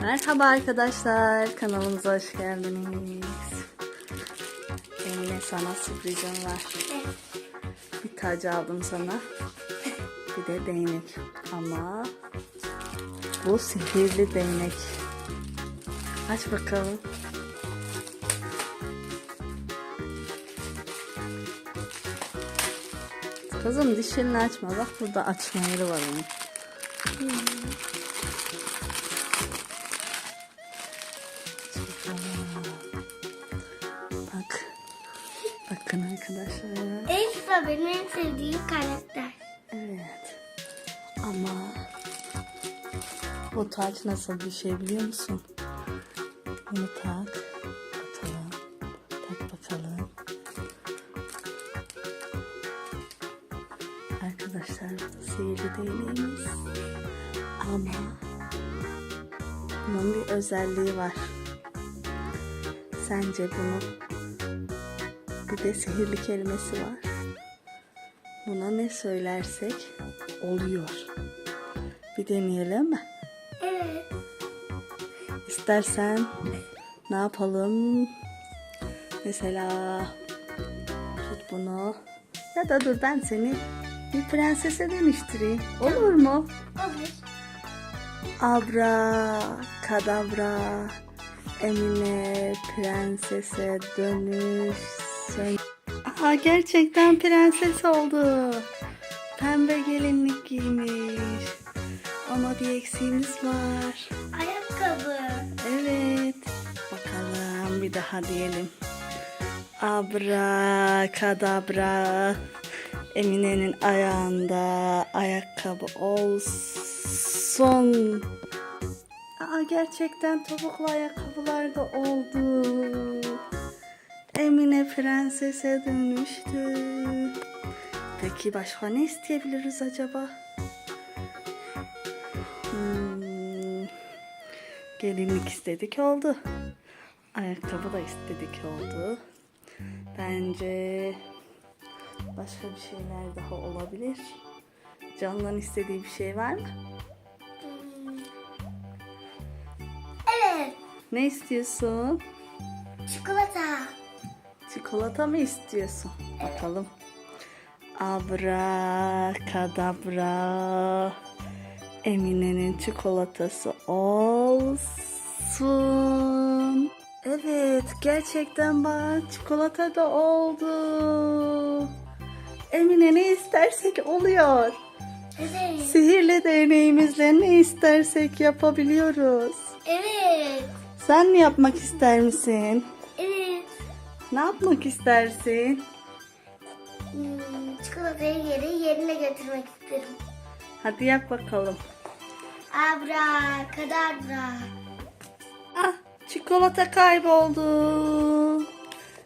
Merhaba arkadaşlar, kanalımıza hoş geldiniz. Emine sana sürprizim var. Bir tacı aldım sana. Bir de değnek. Ama bu sihirli değnek. Aç bakalım. Kızım dişlerini açma. Bak burada açma yeri var onun. Bak. Bakın arkadaşlar. Elsa benim en sevdiğim karakter. Evet. Ama bu taç nasıl bir şey biliyor musun? Bunu tak. Bakalım. Tak bakalım. Arkadaşlar sihirli değneğimiz. Ama bunun bir özelliği var. Sence bunu bir de sihirli kelimesi var. Buna ne söylersek oluyor. Bir deneyelim mi? Evet. İstersen ne yapalım? Mesela tut bunu. Ya da dur ben seni bir prensese dönüştüreyim. Olur mu? Olur. Abra kadabra Emine prensese dönüşsün. Aha gerçekten prenses oldu. Pembe gelinlik giymiş. Ama bir eksiğimiz var. Ayakkabı. Evet. Bakalım bir daha diyelim. Abra kadabra. Emine'nin ayağında ayakkabı olsun. Aa, gerçekten topuklu ayakkabılar da oldu. Emine prensese dönüştü. Peki başka ne isteyebiliriz acaba? Hmm, gelinlik istedik oldu. Ayakkabı da istedik oldu. Bence başka bir şeyler daha olabilir. Can'dan istediği bir şey var mı? Ne istiyorsun? Çikolata. Çikolata mı istiyorsun? Bakalım. Abra kadabra. Emine'nin çikolatası olsun. Evet gerçekten bak çikolata da oldu. Emine ne istersek oluyor. Evet. Sihirli değneğimizle ne istersek yapabiliyoruz. Evet. Sen ne yapmak ister misin? Evet. Ne yapmak istersin? Hmm, çikolatayı geri yerine götürmek isterim. Hadi yap bakalım. Abra kadabra. Ah, çikolata kayboldu.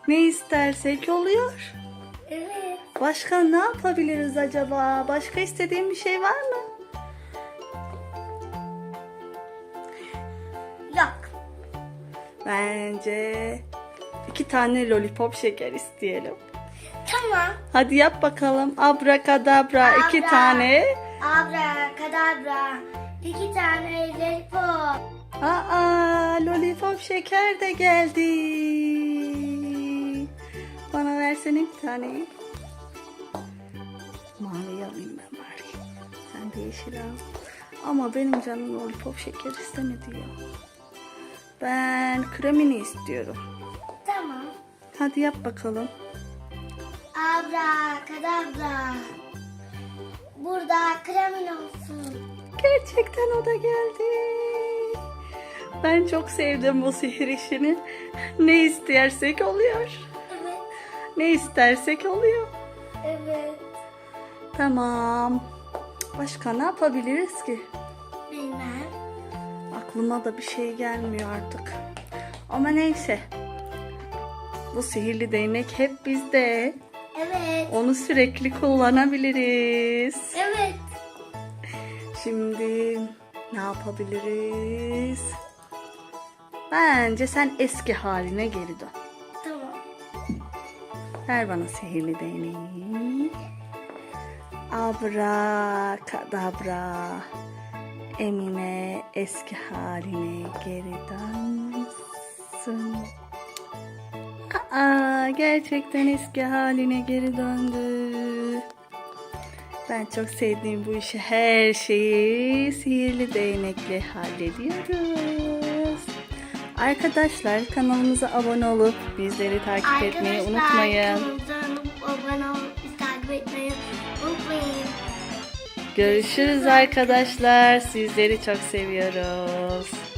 Ne istersek oluyor. Evet. Başka ne yapabiliriz acaba? Başka istediğin bir şey var mı? Bence iki tane lollipop şeker isteyelim. Tamam. Hadi yap bakalım. Abrakadabra iki Abra. tane. Abra kadabra. İki tane lollipop. Aa, lollipop şeker de geldi. Bana versene bir taneyi. Mavi alayım ben bari. Sen de yeşil al. Ama benim canım lollipop şeker istemedi ya. Ben kremini istiyorum. Tamam. Hadi yap bakalım. Abra kadabra. Burada kremin olsun. Gerçekten o da geldi. Ben çok sevdim bu sihir işini. Ne istersek oluyor. Evet. Ne istersek oluyor. Evet. Tamam. Başka ne yapabiliriz ki? Bilmem. Aklıma da bir şey gelmiyor artık. Ama neyse. Bu sihirli değnek hep bizde. Evet. Onu sürekli kullanabiliriz. Evet. Şimdi ne yapabiliriz? Bence sen eski haline geri dön. Tamam. Ver bana sihirli değneği. Abra kadabra. Emine eski haline geri dönsün. Aa, gerçekten eski haline geri döndü. Ben çok sevdiğim bu işi her şeyi sihirli değnekle hallediyoruz. Arkadaşlar kanalımıza abone olup bizleri takip etmeyi unutmayın. kanalımıza Görüşürüz arkadaşlar. Sizleri çok seviyoruz.